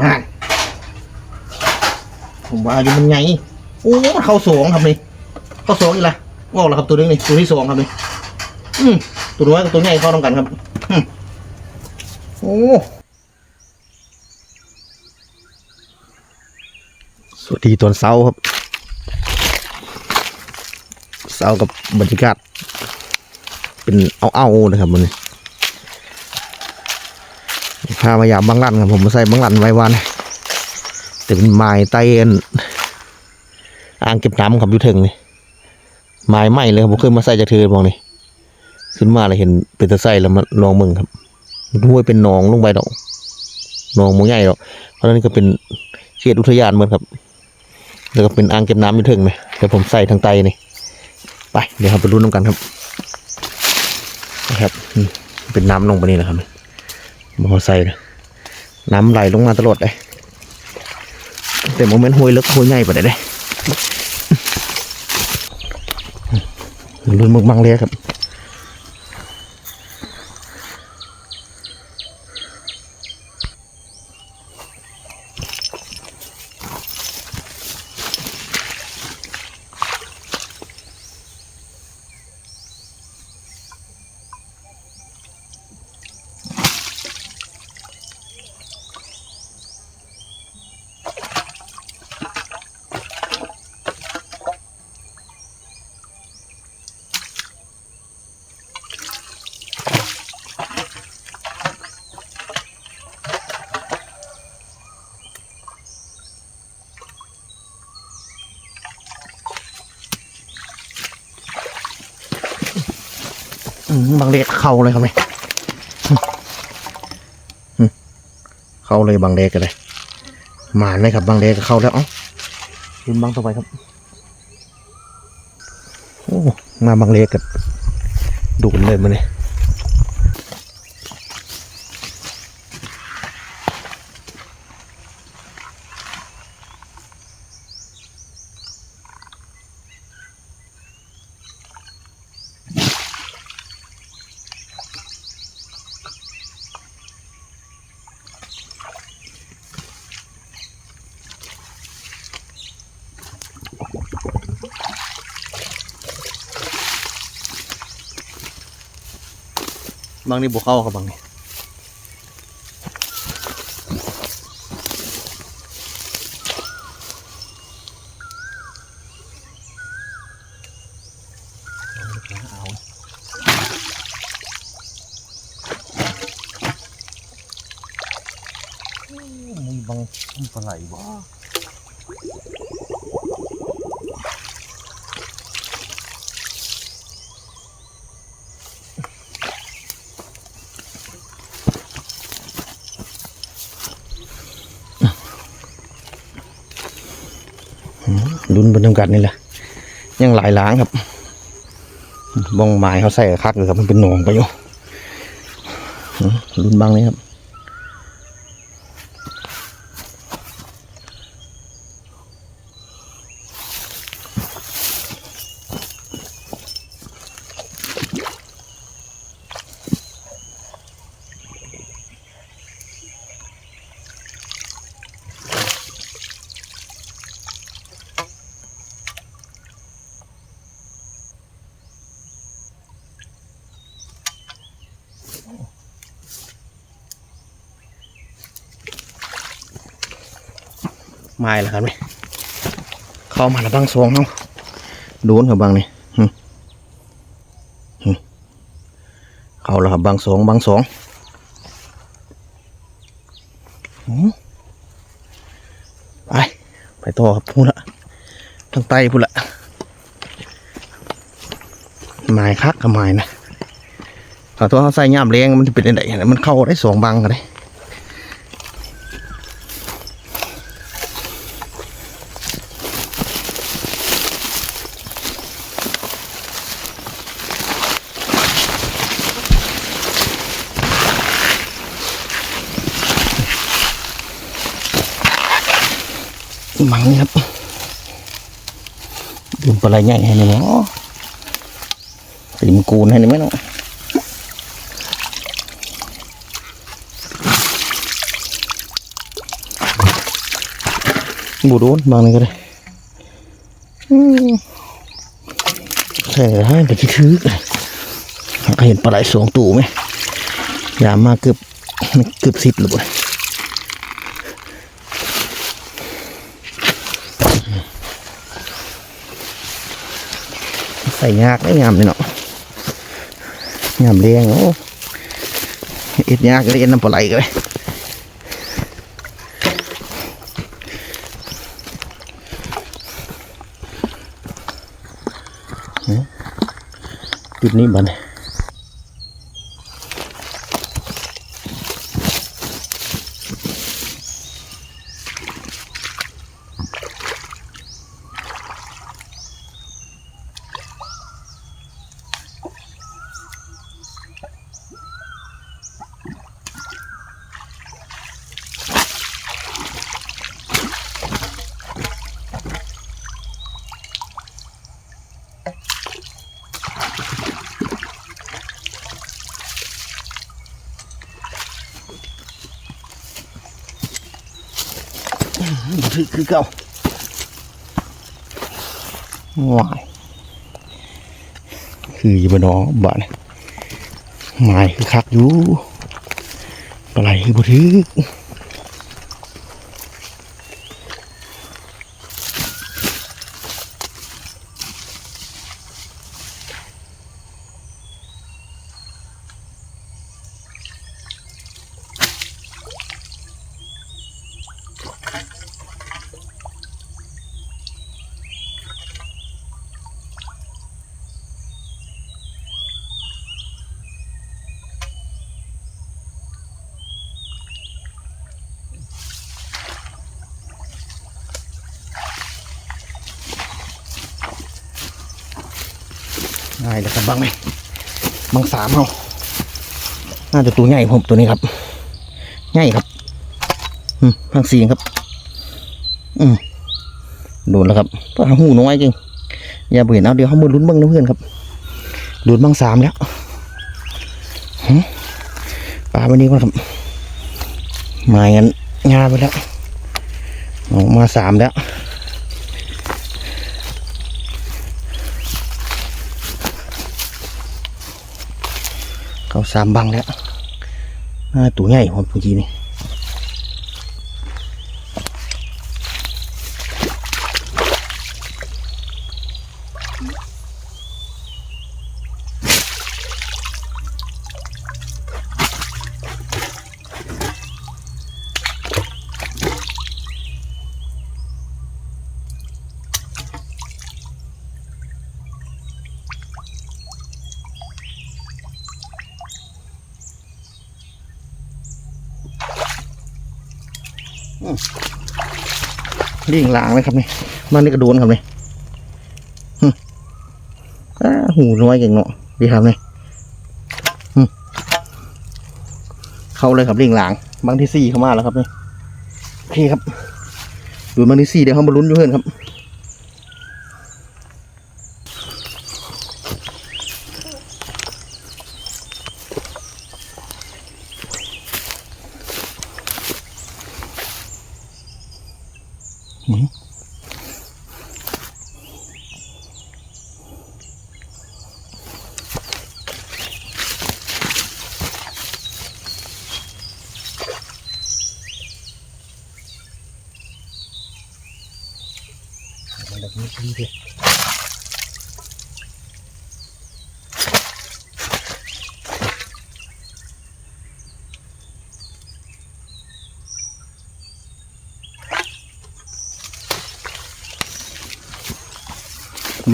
มาผมว่าอยู่มันไงโอ้มันเข้าสองครับนี่เข้าสองอีกละงอกแล้วครับตัวนึงนี่ตัวที่สองครับนี่อืมตัวน้อยกับตัวใหญ่เข้าต้องกันครับอืมโอ้สวัสดีตอนเช้าครับเช้ากับบรรยากาศเป็นเอาเอาๆนะครับมันนี้ พามายามบางรันครับผมมาใส่บางรันไว้วันแต่เป็นไม้ไต้เอ็นอ่างเก็บน้ำครับอยู่เทิงนี่ไม้ไหม้เลยครับผมเคยมาใส่จากเธอมองนี่ขึ้นมาเลยเห็นเป็นตะไส่แล้วมาลองมึงครับมันห้วยเป็นหนองลงไปดอกหนองมูใหญ่ดอกเพราะนั้นก็เป็นเขตอุทยานเหมือนครับ แล้วก็เป็นอ่างเก็บน้ำอยู่เทิงนี่เดี๋ยวผมใส่ทางไตนี่ไปเดี๋ยวเราไปรุ่นน้ำกันครับนะครับ เป็นน้ำลงไปนี่นะครับ มอไซค์น้ำไหลลงมาตลอดเลยแต่โมเมนต์ห้วยเล็กห้วยใหญ่ปะได้เลยลุ้นมึกบังเลยครับ บางเล็กเข้าเลยครับไหมเข้าเลยบางเล็กกันเลยหมานเลยครับบางเล็กก็เข้าแล้วเอ้าลุ้นบางต่อไปครับโอ้มาบางเล็กกับดูดเลยมันเลย บางนี่บวเข้าคับบางนี่มีบางปลาไหลบ้ จำกัดนี่แหละยังหลายล้างครับบ้องไม้เขาใส่คักเลยครับมันเป็นหนองไปอยู่รุ่นบ้างนี่ครับ ไม้แล้วครับนี่เข้ามาแล้วบางสองเนาะโดนกับบางนี่เข้าแล้วครับบางสองบางสองไปไปต่อครับพูดละทางใต้พูดละไม้คักกับไม้นะขอโทษเขาใส่ย่ามแรงมันจะเป็นยังไงมันเข้าได้สองบางกันเลย มังนี่ครับดูปลาไหลใหญ่ให้หน่อยเนาะติมกูนให้หน่อยไหมเนาะบูโดนบางนี่ก็ได้ใช่ให้ไปที่ถือเลยเห็นปลาไหลสองตูไหมยามมาเกือบเกือบสิบเลย ส่ยากได้งามเลยเนาะงามเลี้ยงโอ้เอ็ดยากเลยเอ็ดน้ำปลาไหลกันเลยจุดนี้บัดน คือคือเก่าว้ายคืออยู่บนน้องบ้านหมายคือคักอยู่ปลาไหลคือบ่ถือายแล้วครับบางไหมบางสามเอาน่าจะตัวใหญ่ผมตัวนี้ครับใหญ่ครับอืมบางสี่ครับ อืมโดนแล้วครับปลาหูน้อยจริงอย่าเบื่อเอาเดี๋ยวเขามือลุ้นเบ้างนะเพื่อนครับโดนบางสามแล้วหึปลาวันนี้ก็ครับมางั้นงาไปแล้วออกมาสามแล้ว เขา สามบังแล้วตัวใหญ่ผมเมื่อกี้นี่ ลิงหลางเลยครับนี่มันนี่กระโดนครับนี่ฮึหูน้อยเก่งเนาะดีครับนี่เข้าเลยครับลิงหลางบางที่สี่เข้ามาแล้วครับนี่โอเคครับดูบางที่สี่เดี๋ยวเขามาลุ้นอยู่เพื่อนครับ มั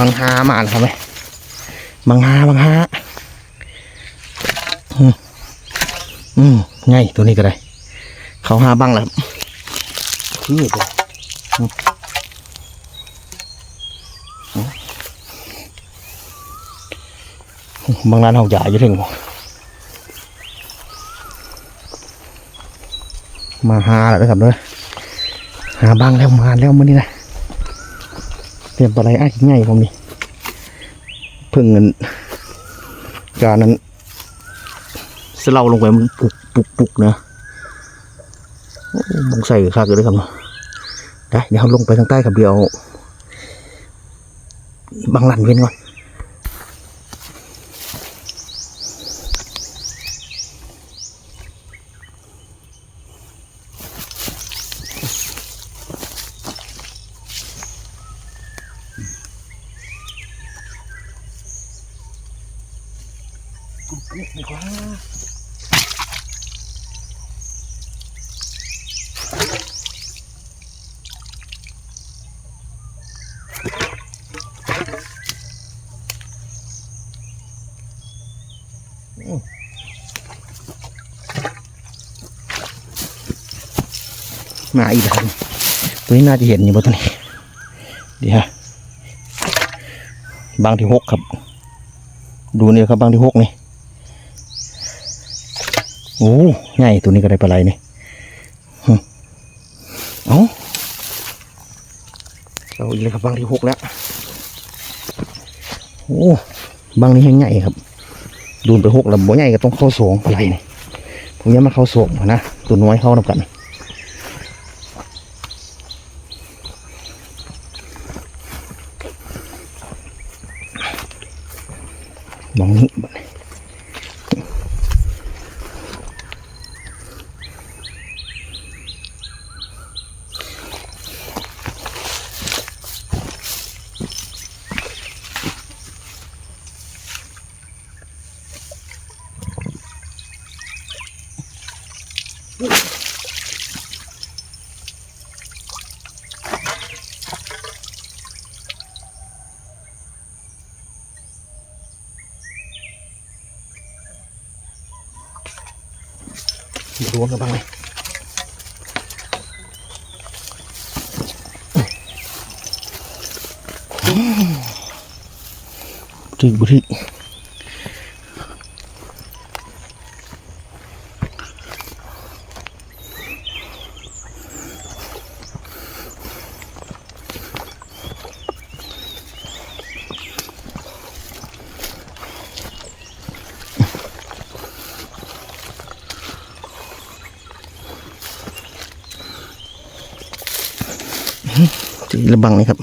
บังฮามาแล้วครับไหมบังฮาบังฮาอืมอืมไงตัวนี้ก็ได้ เขาหาบังแล้วครับคือตัวบางร้านเขาใหญ่อยู่ถึงมาหาแล้วนะครับเด้อหาบ้างแล้วมาแล้วมันนี่นะ เตรียมปลาไหลอ้ายง่ายผมนี่เพิ่งเงินการนั้นสเลาลงไปมันปุกปุกปุกเนะมองใส่ข้าเกิดได้ครับเนาะได้เดี๋ยวเราลงไปทางใต้ครับเดี๋ยวบางหลันเว้นก่อน มาอีกแล้วตัวนี้น่าจะเห็นอยู่บนตัวนี้ดีฮะบางที่หกครับ ดูนี่ครับบางที่หกนี่โอ้ใหญ่ตัวนี้ก็ได้ปลาไหลนี่เอ้าเราอีกเลยครับบางที่หกแล้วโอ้บางนี้ยังใหญ่ครับ ดูนไปหกแล้วบ่ใหญ่ก็ต้องเข้าสองปลาไหลนี่ผมยังมาเข้าสองนะตัวน้อยเข้านำกัน รวงกันบ้างเลยถึงบุตรีจีละ บังนี่ครับ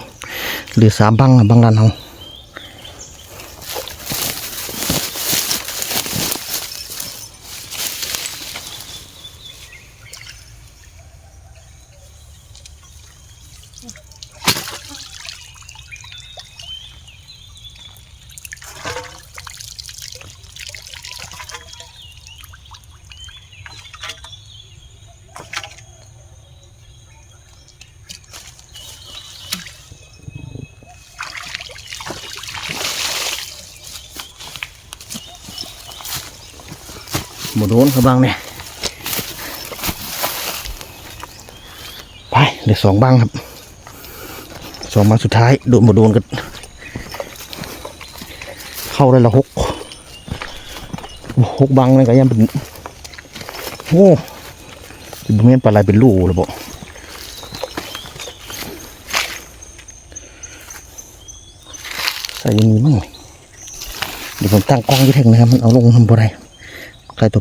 หรือสามบังอะบังดันเอา โดนครับบังเนี่ยไปเหลือสองบังครับสองบังสุดท้ายโดนหมดโดนกันเข้าได้ละหกหกบังเลยก็ยังเป็นโอ้เป็นเมียนปลาไหลเป็นลูกเลยบ่ใส่ยังนี้มั่งเดี๋ยวผมตั้งกล้องไว้เทงนะครับมันเอาลงทำบ่ได้ ใครตั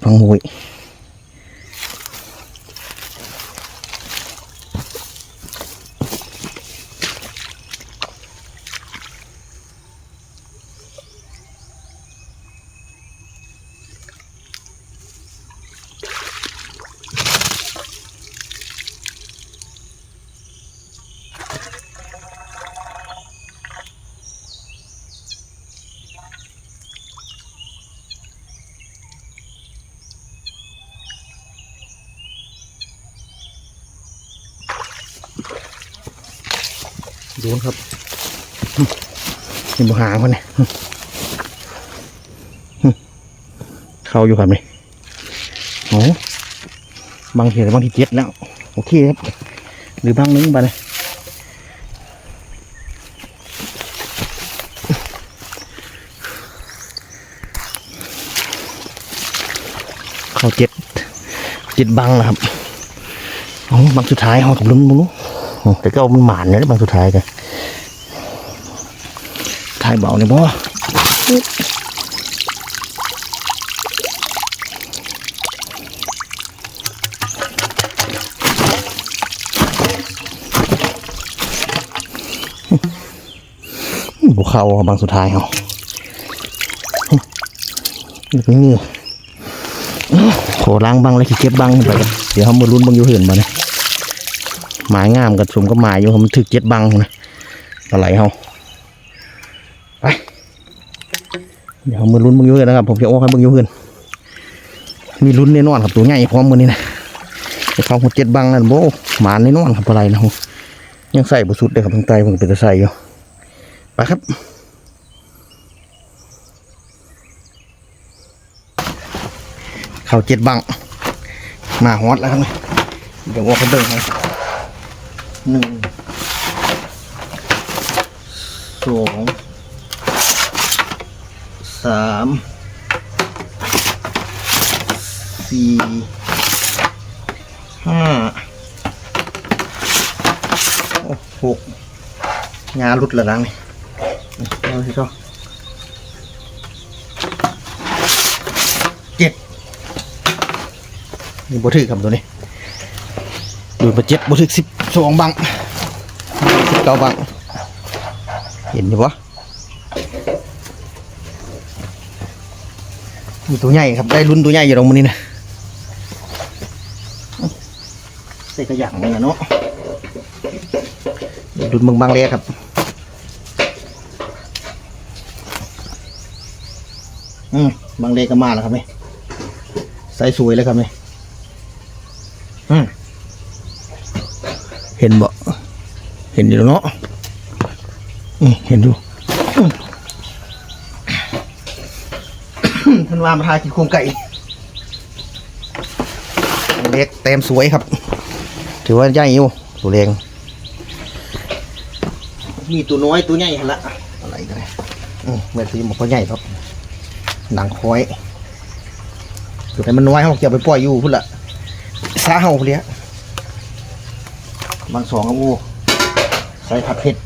ดนครับนี่บหางมันเนี่ยเข้าอยู่ครับนี่โอ้บางทีบางทีเจ็ดแล้วโอเคครับหรือบางนึงไปเลยเข้าเจ็ดเจ็ดบังแล้วครับโอ้บางสุดท้ายเขากับลุ้นลุ้นอืม แต่ก็มันหมานเนี่ยบางสุดท้ายกันทายเบาเนี่ยบ่บุเขาบางสุดท้ายเหรอนี่เหนื่อโขล้างบางแล้วขี้เก็บบางไป เดี๋ยวเขามารุ่นบางอยู่เห็นมาเนี่ย หมายงามกับสมก็หมายอยู่เขามันถึกเจ็ดบังนะอะไรเขาไปเดี๋ยวเขามาลุ้นบังยู่เห็นนะครับ ผมจะโอ้ให้บังยู่เห็นมีลุ้นแน่นอนครับตัวใหญ่พร้อมมือนี่นะเขาหัวเจ็ดบังนั่นโบหมาแน่นอนครับอะไรนะผมยังใส่บุสุดเลยครับทางใต้ผมเป็นตะใส่อยู่ไปครับเขาเจ็ดบังมาฮอตแล้วครับเดี๋ยวว่าเขาเดินให้ หนึ่งสองสามสี่ห้าหกงาหลุดล้วลังนี่เอาสิครับเจ็ดนี่บ่ถึกครับตัวนี้ดูมาเจ็ดบ่ถึกสิบ สองบังสิบเก้าบัง เห็นอยู่ปะมีตัวใหญ่ครับได้รุ่นตัวใหญ่อยู่ตรงนี้นะใส่กระหยังนี่นะเนาะเดี๋ยวรุ่นเมืองบางเล็กครับอืมบางเล็กก็มาแล้วครับนี่ใส่สวยเลยครับนี่ อืมเห็นบ่ เห็นอยู่เนาะเห็นอยู่อืมท่านว่ามาทากินโครงไก่เล็กเต็มสวยครับ ถือว่าใหญ่อยู่ตัวเล็กมีตัวน้อยตัวใหญ่ละอะไรกันเนี่อืมเมื่อซีบอกว่าใหญ่ครับ หนังคอยตัวไหนมันน้อยเขาจะเอาไปปล่อยอยู่พุ่นละซาเฮาเลี้ยบางสองครับโอ้ ใส่ผัดเผ็ด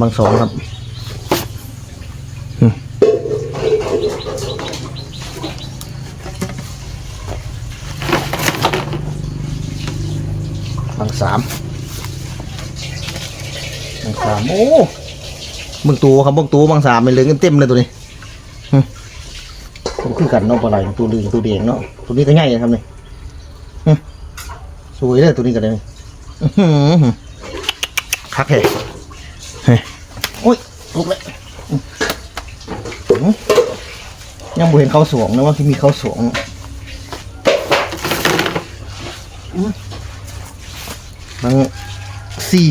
บางสองครับบางสามบางสามโอ้บางตัวครับบางตัวบางสามเป็นเหลืองเต็มเลยตัวนี้ผมคือกันเนาะปลาไหลตัวเหลืองตัวแดงเนาะตัวนี้ก็ง่ายครับนี่อื้อสวยเลยตัวนี้ก็เลย คักแห่เฮ้ยโอ้ยลุกเลยอื้อหือยังบ่เห็นเขาสวงนะว่าที่มีเขาสวงอื้อบางสี่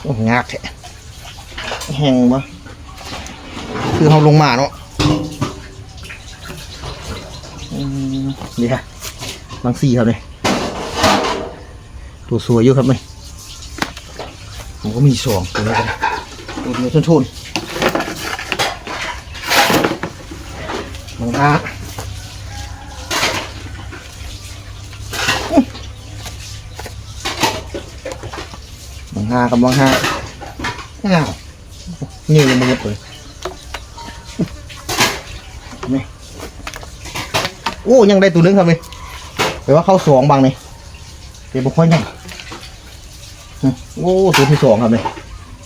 โอ้งากแท้แห้งปะคือเขาลงมาเนาะอืมนี่ค่ะบางสี่ครับเลย ตัวสวยอยู่ครับเลยผมก็มีสองตัวนี้กันตัวเดียวทุนๆบางห้าบางห้ากับบางห้าอ้าวนี่ยังไม่หมดเลยโอ้ยังได้ตัวหนึงครับนี่แปลว่าเข้าสองบางนี่ เดี๋ยวบุคคลยังโอ้ตัวที่สองครับนี่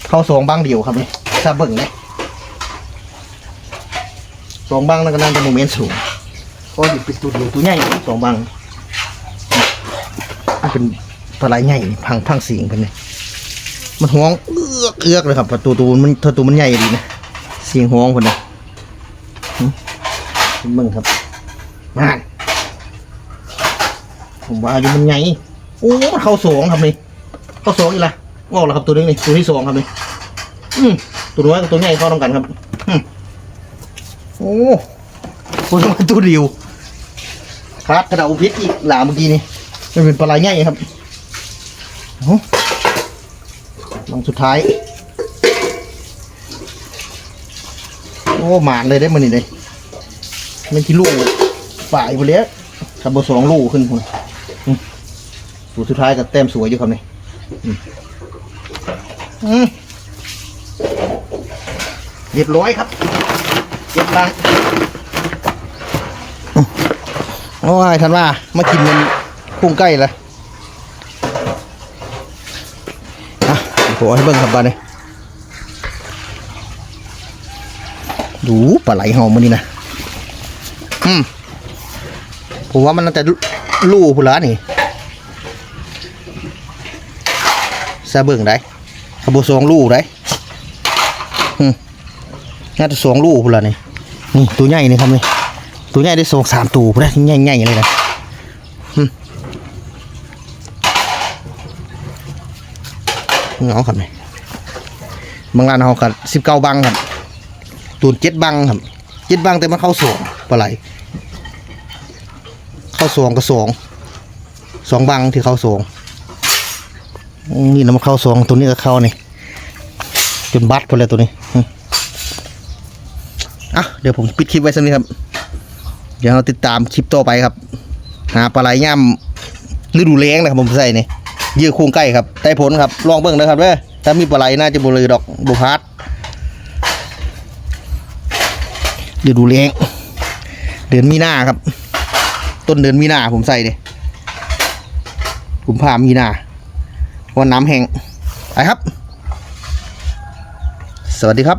เข้าสองบางเดียวครับนี่ซาเบิ่งเลยสองบางนั่นก็นั่นเป็นโมเมนต์สูงก็อยู่เป็นตัวเดียวตัวใหญ่สองบางมันเป็นปลาไหลใหญ่พังพังเสียงกันนี่มันห้องเอือกเอือกเลยครับตัวตัวมันถ้าตัวมันใหญ่ดีนะเสียงห้องคนนะหึเบิ่งครับมาผมว่าอยู่มันไง โอ้มันเข้าสองครับนี่เข้าสองอีกละว่าแล้วครับตัวนี้นี่ตัวที่สองครับนี่อืมตัวน้อยกับตัวใหญ่เข้าต้องกันครับอืมโอ้ตัวน้อยตัวเดียวครับกระดาษพิษอีกหลาเมื่อกี้นี่มันเป็นปลาไหลใหญ่ครับโอ้ลองสุดท้าย โอ้หมานเลยได้มาหนีเลยมันที่ลูกฝ่ายไปเลยขับบสองลูกขึ้นคุณ ตัวสุดท้ายก็แต้มสวยอยู่ครับนี่เรียบร้อยครับเก็บตังค์อืมโอ้ยท่านว่ามากินมันกุ้งใกล้ละผมเอาให้เบิ่งครับบ้านนี้ดูปลาไหลห่ามันนี่นะ อืมผมว่ามันน่าจะลู่พุ่นละนี่ ซาเบิ่งได้ขบสองลู่ได้น่าจะสองลู่พุ่นละนี่นี่ตัวใหญ่นี่ครับนี่ตัวใหญ่ได้สองสามตัวพุ่นละใหญ่ๆเลยนะอืมเอาครับนี่บางร้านเขากัสิบเก้าบังครับตูนเจ็ดบังครับเจ็ดบังแต่มันเข้าสองปลาไหลเข้าสองกับสองสองบังที่เข้าสอง นี่นะมันเข้าสองตัวนี้ก็เข้านี่จนบัดไปเลยตัวนี้อะเดี๋ยวผมปิดคลิปไว้สักนิดครับ เดี๋ยวเราติดตามคลิปต่อไปครับ หาปลาไหลย่ำฤดูแล้งนะครับผมใส่นี่เยื่อครงใกล้ครับได้ผลครับลองเบิ่งนะครับเด้ถ้ามีปลาไหลน่าจะบุเลยดอกบุพาร์ดฤดูแล้งเดือนมีนาครับ ต้นเดือนมีนาผมใส่เลยกุมภามีนา วันน้ำแห้งไปครับ สวัสดีครับ